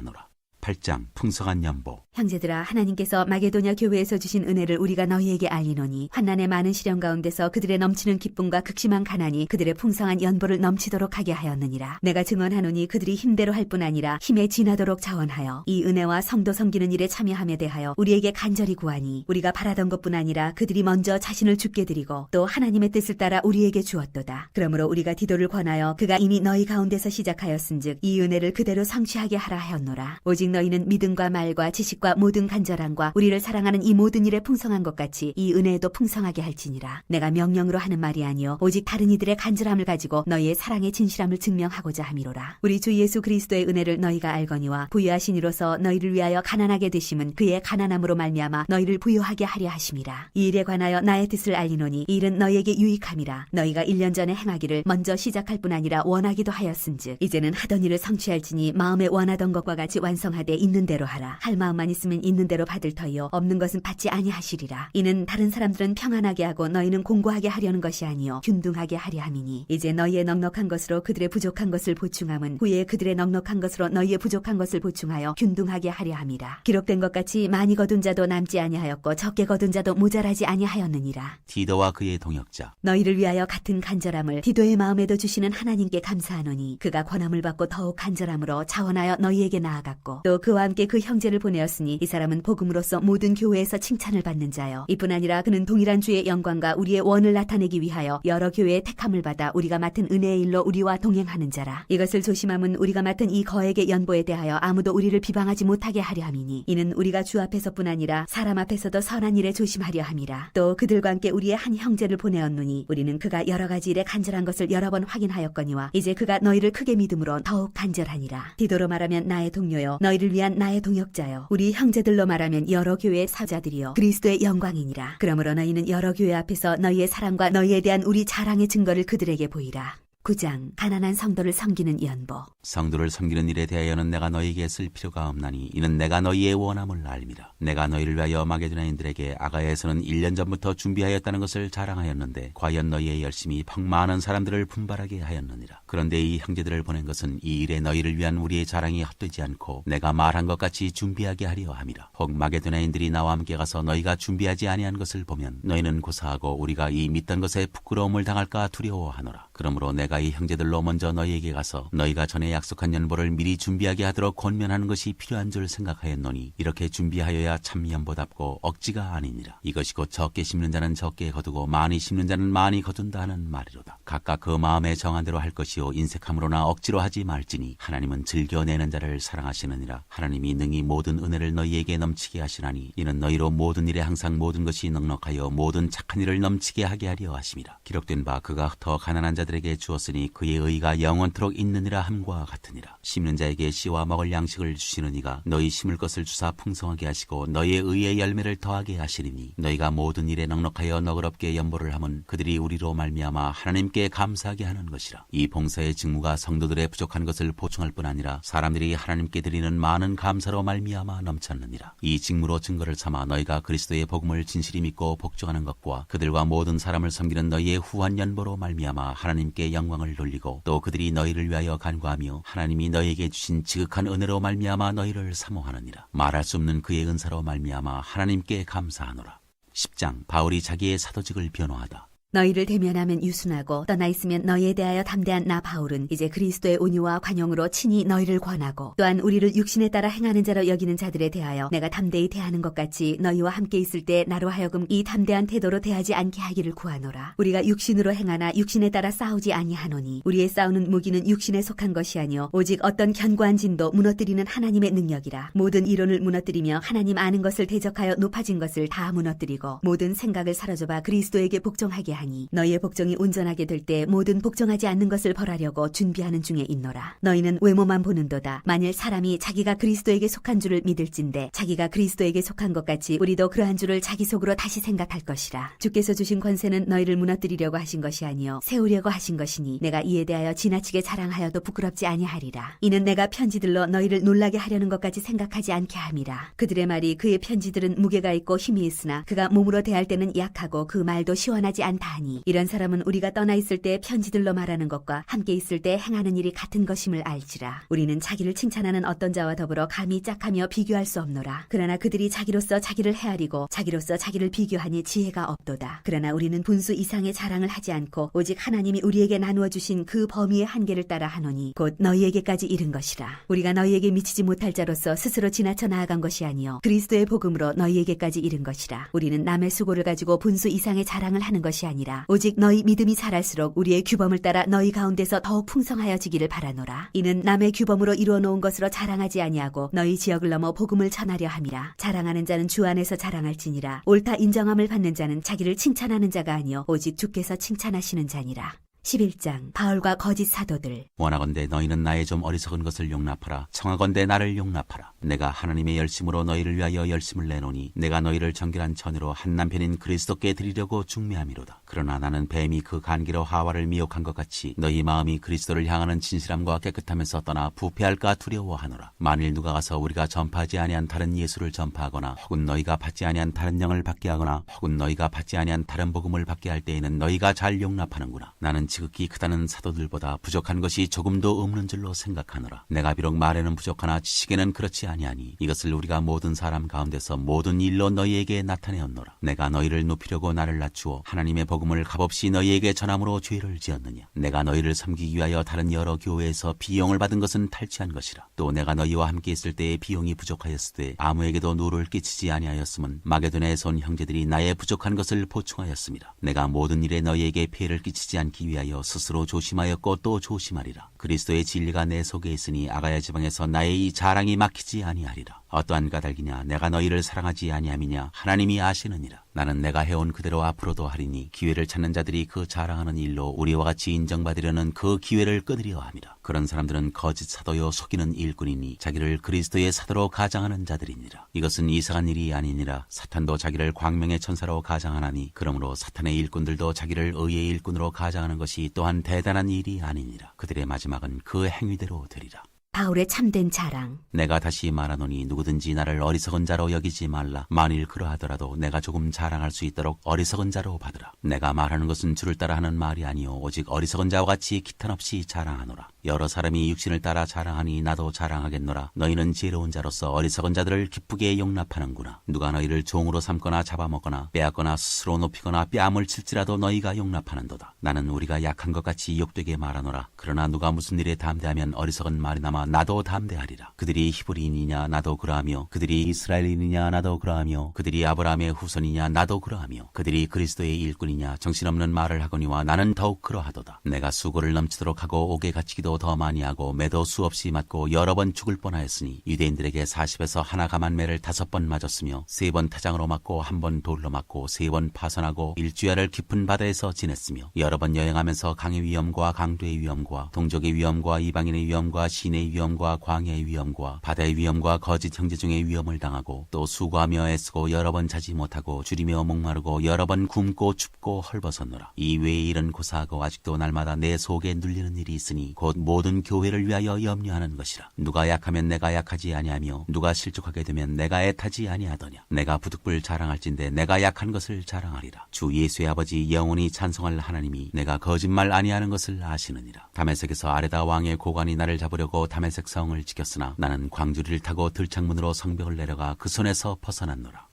하노라. 8장 풍성한 연보. 형제들아 하나님께서 마게도냐 교회에서 주신 은혜를 우리가 너희에게 알리노니 환난의 많은 시련 가운데서 그들의 넘치는 기쁨과 극심한 가난이 그들의 풍성한 연보를 넘치도록 하게 하였느니라. 내가 증언하노니 그들이 힘대로 할 뿐 아니라 힘에 지나도록 자원하여 이 은혜와 성도 섬기는 일에 참여함에 대하여 우리에게 간절히 구하니 우리가 바라던 것뿐 아니라 그들이 먼저 자신을 죽게 드리고 또 하나님의 뜻을 따라 우리에게 주었도다. 그러므로 우리가 디도를 권하여 그가 이미 너희 가운데서 시작하였은즉 이 은혜를 그대로 성취하게 하라 하였노라. 오직 너희는 믿음과 말과 지식과 모든 간절함과 우리를 사랑하는 이 모든 일에 풍성한 것 같이 이 은혜에도 풍성하게 할지니라. 내가 명령으로 하는 말이 아니요 오직 다른 이들의 간절함을 가지고 너희의 사랑의 진실함을 증명하고자 함이로라. 우리 주 예수 그리스도의 은혜를 너희가 알거니와 부유하신 이로서 너희를 위하여 가난하게 되심은 그의 가난함으로 말미암아 너희를 부유하게 하려 하심이라. 이 일에 관하여 나의 뜻을 알리노니 이 일은 너희에게 유익함이라. 너희가 1년 전에 행하기를 먼저 시작할 뿐 아니라 원하기도 하였은즉 이제는 하던 일을 성취할지니 마음에 원하던 것과 같이 완성하 되 있는 대로 하라. 할 마음만 있으면 있는 대로 받을 터이요. 없는 것은 받지 아니하시리라. 이는 다른 사람들은 평안하게 하고 너희는 공고하게 하려는 것이 아니요. 균등하게 하려 함이니. 이제 너희의 넉넉한 것으로 그들의 부족한 것을 보충함은 후에 그들의 넉넉한 것으로 너희의 부족한 것을 보충하여 균등하게 하려 함이라. 기록된 것 같이 많이 거둔 자도 남지 아니하였고 적게 거둔 자도 모자라지 아니하였느니라. 디도와 그의 동역자. 너희를 위하여 같은 간절함을 디도의 마음에도 주시는 하나님께 감사하노니 그가 권함을 받고 더욱 간절함으로 자원하여 너희에게 나아갔고 또 그와 함께 그 형제를 보내었으니 이 사람은 복음으로서 모든 교회에서 칭찬을 받는 자요 이뿐 아니라 그는 동일한 주의 영광과 우리의 원을 나타내기 위하여 여러 교회의 택함을 받아 우리가 맡은 은혜의 일로 우리와 동행하는 자라. 이것을 조심함은 우리가 맡은 이 거액의 연보에 대하여 아무도 우리를 비방하지 못하게 하려 함이니 이는 우리가 주 앞에서뿐 아니라 사람 앞에서도 선한 일에 조심하려 함이라. 또 그들과 함께 우리의 한 형제를 보내었노니 우리는 그가 여러 가지 일에 간절한 것을 여러 번 확인하였거니와 이제 그가 너희를 크게 믿음으로 더욱 간절하니라. 디도로 말하면 나의 동료요 너희 를 위한 나의 동역자요 우리 형제들로 말하면 여러 교회의 사자들이요 그리스도의 영광이니라. 그러므로 너희는 여러 교회 앞에서 너희의 사랑과 너희에 대한 우리 자랑의 증거를 그들에게 보이라 9장 가난한 성도를 섬기는 연보. 성도를 섬기는 일에 대하여는 내가 너희에게 쓸 필요가 없나니 이는 내가 너희의 원함을 알미라. 내가 너희를 위하여 마게도나인들에게 아가야에서는 1년 전부터 준비하였다는 것을 자랑하였는데 과연 너희의 열심이 펑 많은 사람들을 분발하게 하였느니라. 그런데 이 형제들을 보낸 것은 이 일에 너희를 위한 우리의 자랑이 헛되지 않고 내가 말한 것 같이 준비하게 하려 함이라. 혹 마게도나인들이 나와 함께 가서 너희가 준비하지 아니한 것을 보면 너희는 고사하고 우리가 이 믿던 것에 부끄러움을 당할까 두려워하노라. 그러므로 내가 이 형제들로 먼저 너희에게 가서 너희가 전에 약속한 연보를 미리 준비하게 하도록 권면하는 것이 필요한 줄 생각하였노니 이렇게 준비하여야 참 연보답고 억지가 아니니라. 이것이 곧 적게 심는 자는 적게 거두고 많이 심는 자는 많이 거둔다 하는 말이로다. 각각 그 마음에 정한 대로 할 것이요 인색함으로나 억지로 하지 말지니 하나님은 즐겨내는 자를 사랑하시느니라. 하나님이 능히 모든 은혜를 너희에게 넘치게 하시나니 이는 너희로 모든 일에 항상 모든 것이 넉넉하여 모든 착한 일을 넘치게 하게 하려 하심이라. 기록된 바 그가 더 가난한 자들에게 주었 으니 그의 의가 영원토록 있느니라 함과 같으니라. 심는 자에게 씨와 먹을 양식을 주시는 이가 너희 심을 것을 주사 풍성하게 하시고 너희의 의의 열매를 더하게 하시리니 너희가 모든 일에 넉넉하여 너그럽게 연보를 함은 그들이 우리로 말미암아 하나님께 감사하게 하는 것이라. 이 봉사의 직무가 성도들의 부족한 것을 보충할 뿐 아니라 사람들이 하나님께 드리는 많은 감사로 말미암아 넘쳤느니라. 이 직무로 증거를 삼아 너희가 그리스도의 복음을 진실히 믿고 복종하는 것과 그들과 모든 사람을 섬기는 너희의 후한 연보로 말미암아 하나님께 영광 을 돌리고 또 그들이 너희를 위하여 간구하며 하나님이 너희에게 주신 지극한 은혜로 말미암아 너희를 사모하느니라. 말할 수 없는 그의 은사로 말미암아 하나님께 감사하노라. 10장 바울이 자기의 사도직을 변호하다 너희를 대면하면 유순하고 떠나 있으면 너희에 대하여 담대한 나 바울은 이제 그리스도의 온유와 관용으로 친히 너희를 권하고 또한 우리를 육신에 따라 행하는 자로 여기는 자들에 대하여 내가 담대히 대하는 것 같이 너희와 함께 있을 때 나로 하여금 이 담대한 태도로 대하지 않게 하기를 구하노라. 우리가 육신으로 행하나 육신에 따라 싸우지 아니하노니 우리의 싸우는 무기는 육신에 속한 것이 아니요 오직 어떤 견고한 진도 무너뜨리는 하나님의 능력이라. 모든 이론을 무너뜨리며 하나님 아는 것을 대적하여 높아진 것을 다 무너뜨리고 모든 생각을 사로잡아 그리스도에게 복종하게 하니 너희의 복종이 온전하게 될 때 모든 복종하지 않는 것을 벌하려고 준비하는 중에 있노라. 너희는 외모만 보는도다. 만일 사람이 자기가 그리스도에게 속한 줄을 믿을진데 자기가 그리스도에게 속한 것 같이 우리도 그러한 줄을 자기 속으로 다시 생각할 것이라. 주께서 주신 권세는 너희를 무너뜨리려고 하신 것이 아니요 세우려고 하신 것이니 내가 이에 대하여 지나치게 자랑하여도 부끄럽지 아니하리라. 이는 내가 편지들로 너희를 놀라게 하려는 것까지 생각하지 않게 함이라. 그들의 말이 그의 편지들은 무게가 있고 힘이 있으나 그가 몸으로 대할 때는 약하고 그 말도 시원하지 않다 다 하니 이런 사람은 우리가 떠나 있을 때 편지들로 말하는 것과 함께 있을 때 행하는 일이 같은 것임을 알지라. 우리는 자기를 칭찬하는 어떤 자와 더불어 감히 짝하며 비교할 수 없노라. 그러나 그들이 자기로서 자기를 헤아리고 자기로서 자기를 비교하니 지혜가 없도다. 그러나 우리는 분수 이상의 자랑을 하지 않고 오직 하나님이 우리에게 나누어 주신 그 범위의 한계를 따라 하노니 곧 너희에게까지 이른 것이라. 우리가 너희에게 미치지 못할 자로서 스스로 지나쳐 나아간 것이 아니요. 그리스도의 복음으로 너희에게까지 이른 것이라. 우리는 남의 수고를 가지고 분수 이상의 자랑을 하는 것이 아니 라 오직 너희 믿음이 자랄수록 우리의 규범을 따라 너희 가운데서 더욱 풍성하여지기를 바라노라 이는 남의 규범으로 이루어 놓은 것으로 자랑하지 아니하고 너희 지역을 넘어 복음을 전하려 함이라 자랑하는 자는 주 안에서 자랑할지니라 옳다 인정함을 받는 자는 자기를 칭찬하는 자가 아니요 오직 주께서 칭찬하시는 자니라 11장 바울과 거짓 사도들 원하건대 너희는 나의 좀 어리석은 것을 용납하라. 청하건대 나를 용납하라. 내가 하나님의 열심으로 너희를 위하여 열심을 내노니 내가 너희를 정결한 처녀로 한 남편인 그리스도께 드리려고 중매함이로다. 그러나 나는 뱀이 그 간기로 하와를 미혹한 것 같이 너희 마음이 그리스도를 향하는 진실함과 깨끗함에서 떠나 부패할까 두려워하노라. 만일 누가 가서 우리가 전파하지 아니한 다른 예수를 전파하거나 혹은 너희가 받지 아니한 다른 영을 받게 하거나 혹은 너희가 받지 아니한 다른 복음을 받게 할 때에는 너희가 잘 용납하는구나. 나는 지극히 크다는 사도들보다 부족한 것이 조금도 없는 줄로 생각하노라. 내가 비록 말에는 부족하나 지식에는 그렇지 아니하니 이것을 우리가 모든 사람 가운데서 모든 일로 너희에게 나타내었노라. 내가 너희를 높이려고 나를 낮추어 하나님의 복 음을 값없이 너희에게 전함으로 죄를 지었느냐. 내가 너희를 섬기기 위하여 다른 여러 교회에서 비용을 받은 것은 탈취한 것이라. 또 내가 너희와 함께 있을 때에 비용이 부족하였을 때 아무에게도 누를 끼치지 아니하였음은 마게도나에 선 형제들이 나의 부족한 것을 보충하였습니다. 내가 모든 일에 너희에게 피해를 끼치지 않기 위하여 스스로 조심하였고 또 조심하리라. 그리스도의 진리가 내 속에 있으니 아가야 지방에서 나의 이 자랑이 막히지 아니하리라. 어떠한 까닭이냐 내가 너희를 사랑하지 아니함이냐 하나님이 아시느니라. 나는 내가 해온 그대로 앞으로도 하리니 기회를 찾는 자들이 그 자랑하는 일로 우리와 같이 인정받으려는 그 기회를 끊으려 함이라. 그런 사람들은 거짓 사도요 속이는 일꾼이니 자기를 그리스도의 사도로 가장하는 자들이니라. 이것은 이상한 일이 아니니라. 사탄도 자기를 광명의 천사로 가장하나니 그러므로 사탄의 일꾼들도 자기를 의의 일꾼으로 가장하는 것이 또한 대단한 일이 아니니라. 그들의 마지막은 그 행위대로 되리라. 바울의 참된 자랑 내가 다시 말하노니 누구든지 나를 어리석은 자로 여기지 말라. 만일 그러하더라도 내가 조금 자랑할 수 있도록 어리석은 자로 받으라. 내가 말하는 것은 주를 따라 하는 말이 아니요 오직 어리석은 자와 같이 기탄 없이 자랑하노라. 여러 사람이 육신을 따라 자랑하니 나도 자랑하겠노라. 너희는 지혜로운 자로서 어리석은 자들을 기쁘게 용납하는구나. 누가 너희를 종으로 삼거나 잡아먹거나 빼앗거나 스스로 높이거나 뺨을 칠지라도 너희가 용납하는도다. 나는 우리가 약한 것 같이 욕되게 말하노라. 그러나 누가 무슨 일에 담대하면 어리석은 말이나마 나도 담대하리라. 그들이 히브리인이냐 나도 그러하며 그들이 이스라엘인이냐 나도 그러하며 그들이 아브라함의 후손이냐 나도 그러하며 그들이 그리스도의 일꾼이냐 정신없는 말을 하거니와 나는 더욱 그러하도다. 내가 수고를 넘치도록 하고 옥에 갇히기도 더 많이 하고 매도 수없이 맞고 여러 번 죽을 뻔하였으니 유대인들에게 40에서 하나 감한 매를 다섯 번 맞았으며 세 번 타장으로 맞고 한 번 돌로 맞고 세 번 파선하고 일주야를 깊은 바다에서 지냈으며 여러 번 여행하면서 강의 위험과 강도의 위험과 동족의 위험과 이방인의 위험과 시내의 위험과 광야의 위험과 바다의 위험과 거짓 형제 중의 위험을 당하고 또 수고하며 애쓰고 여러 번 자지 못하고 줄이며 목마르고 여러 번 굶고 춥고 헐벗었노라. 이 외에 일은 고사하고 아직도 날마다 내 속에 눌리는 일이 있으니 곧 모든 교회를 위하여 염려하는 것이라. 누가 약하면 내가 약하지 아니하며 누가 실족하게 되면 내가 애타지 아니하더냐? 내가 부득불 자랑할진대 내가 약한 것을 자랑하리라. 주 예수의 아버지 영원히 찬송할 하나님이 내가 거짓말 아니하는 것을 아시느니라. 다메섹에서 아레다 왕의 고관이 나를 잡으려고 다메섹 성을 지켰으나 나는 광주리를 타고 들창문으로 성벽을 내려가 그 손에서 벗어났노라.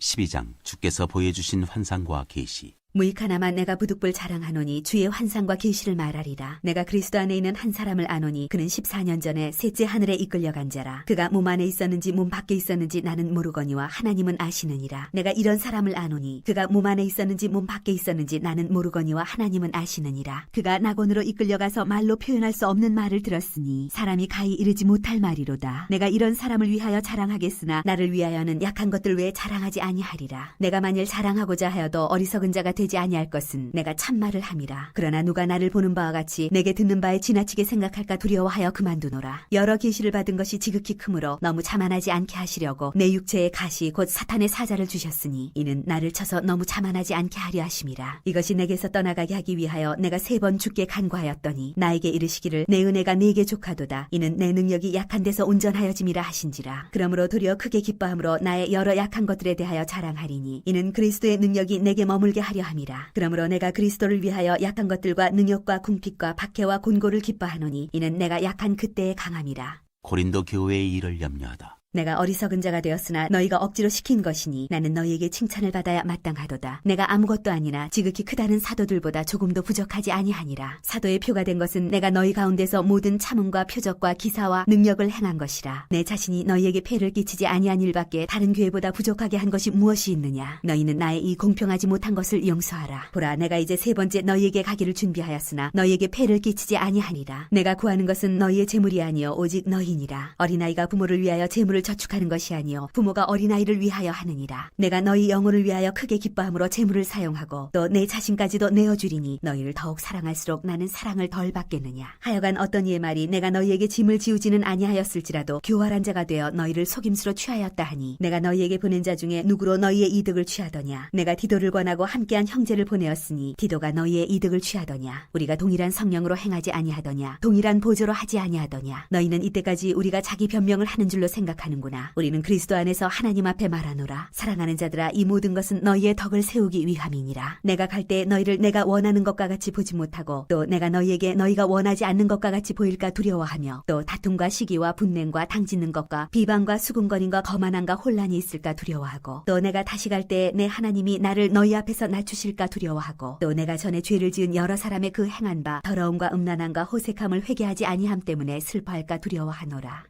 12장 주께서 보여주신 환상과 계시 무익하나마 내가 부득불 자랑하노니 주의 환상과 계시를 말하리라. 내가 그리스도 안에 있는 한 사람을 아노니 그는 14년 전에 셋째 하늘에 이끌려간 자라. 그가 몸 안에 있었는지 몸 밖에 있었는지 나는 모르거니와 하나님은 아시느니라. 내가 이런 사람을 아노니 그가 몸 안에 있었는지 몸 밖에 있었는지 나는 모르거니와 하나님은 아시느니라. 그가 낙원으로 이끌려가서 말로 표현할 수 없는 말을 들었으니 사람이 가히 이르지 못할 말이로다. 내가 이런 사람을 위하여 자랑하겠으나 나를 위하여는 약한 것들 외에 자랑하지 아니하리라. 내가 만일 자랑하고자 하여도 어리석은 자가 되지 아니할 것은 내가 참말을 함이라. 그러나 누가 나를 보는 바와 같이 내게 듣는 바에 지나치게 생각할까 두려워하여 그만두노라. 여러 계시를 받은 것이 지극히 크므로 너무 자만하지 않게 하시려고 내 육체의 가시 곧 사탄의 사자를 주셨으니 이는 나를 쳐서 너무 자만하지 않게 하려 하심이라. 이것이 내게서 떠나가게 하기 위하여 내가 세 번 죽게 간과하였더니 나에게 이르시기를 내 은혜가 네게 족하도다. 이는 내 능력이 약한 데서 온전하여짐이라 하신지라. 그러므로 도리어 크게 기뻐함으로 나의 여러 약한 것들에 대하여 자랑하리니 이는 그리스도의 능력이 내게 머물게 하려 기뻐함이라. 그러므로 내가 그리스도를 위하여 약한 것들과 능욕과 궁핍과 박해와 곤고를 기뻐하노니 이는 내가 약한 그때의 강함이라. 고린도 교회의 일을 염려하다. 내가 어리석은 자가 되었으나 너희가 억지로 시킨 것이니 나는 너희에게 칭찬을 받아야 마땅하도다. 내가 아무것도 아니나 지극히 크다는 사도들보다 조금도 부족하지 아니하니라. 사도의 표가 된 것은 내가 너희 가운데서 모든 참음과 표적과 기사와 능력을 행한 것이라. 내 자신이 너희에게 폐를 끼치지 아니한 일밖에 다른 교회보다 부족하게 한 것이 무엇이 있느냐? 너희는 나의 이 공평하지 못한 것을 용서하라. 보라, 내가 이제 세 번째 너희에게 가기를 준비하였으나 너희에게 폐를 끼치지 아니하니라. 내가 구하는 것은 너희의 재물이 아니요 오직 너희니라. 어린아이가 부모를 위하여 재물을 저축하는 것이 아니요 부모가 어린아이를 위하여 하느니라. 내가 너희 영혼을 위하여 크게 기뻐함으로 재물을 사용하고 또 내 자신까지도 내어 주리니 너희를 더욱 사랑할수록 나는 사랑을 덜 받겠느냐. 하여간 어떤 이의 말이 내가 너희에게 짐을 지우지는 아니하였을지라도 교활한 자가 되어 너희를 속임수로 취하였다 하니 내가 너희에게 보낸 자 중에 누구로 너희의 이득을 취하더냐. 내가 디도를 권하고 함께한 형제를 보내었으니 디도가 너희의 이득을 취하더냐. 우리가 동일한 성령으로 행하지 아니하더냐. 동일한 보조로 하지 아니하더냐. 너희는 이때까지 우리가 자기 변명을 하는 줄로 생각하 는구나. 우리는 그리스도 안에서 하나님 앞에 말하노라. 사랑하는 자들아 이 모든 것은 너희의 덕을 세우기 위함이니라. 내가 갈 때 너희를 내가 원하는 것과 같이 보지 못하고 또 내가 너희에게 너희가 원하지 않는 것과 같이 보일까 두려워하며 또 다툼과 시기와 분냉과 당짓는 것과 비방과 수군거림과 거만함과 혼란이 있을까 두려워하고 또 내가 다시 갈 때 내 하나님이 나를 너희 앞에서 낮추실까 두려워하고 또 내가 전에 죄를 지은 여러 사람의 그 행한 바 더러움과 음란함과 호색함을 회개하지 아니함 때문에 슬퍼할까 두려워하노라.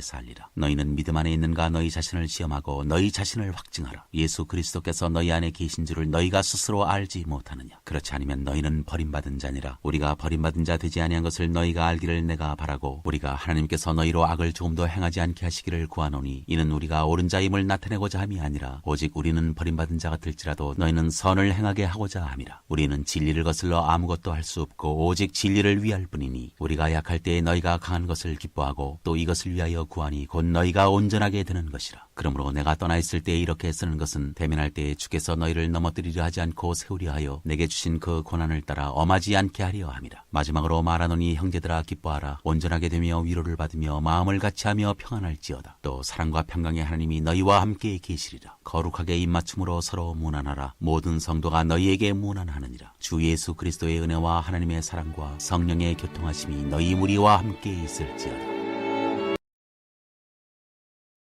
살리라. 너희는 믿음 안에 있는가 너희 자신을 시험하고 너희 자신을 확증하라. 예수 그리스도께서 너희 안에 계신 줄을 너희가 스스로 알지 못하느냐. 그렇지 않으면 너희는 버림받은 자니라. 우리가 버림받은 자 되지 아니한 것을 너희가 알기를 내가 바라고 우리가 하나님께서 너희로 악을 조금도 행하지 않게 하시기를 구하노니 이는 우리가 옳은 자임을 나타내고자 함이 아니라 오직 우리는 버림받은 자가 될지라도 너희는 선을 행하게 하고자 함이라. 우리는 진리를 거슬러 아무것도 할 수 없고 오직 진리를 위할 뿐이니 우리가 약할 때에 너희가 강한 것을 기뻐하고 또 이것을 위 하여 구하니 곧 너희가 온전하게 되는 것이라. 그러므로 내가 떠나 있을 때에 이렇게 쓰는 것은 대면할 때에 주께서 너희를 넘어뜨리려 하지 않고 세우려 하여 내게 주신 그 고난을 따라 엄하지 않게 하려 함이라. 마지막으로 말하노니 형제들아 기뻐하라. 온전하게 되며 위로를 받으며 마음을 같이하며 평안할지어다. 또 사랑과 평강의 하나님이 너희와 함께 계시리라. 거룩하게 입맞춤으로 서로 무난하라. 모든 성도가 너희에게 무난하느니라. 주 예수 그리스도의 은혜와 하나님의 사랑과 성령의 교통하심이 너희 무리와 함께 있을지어다.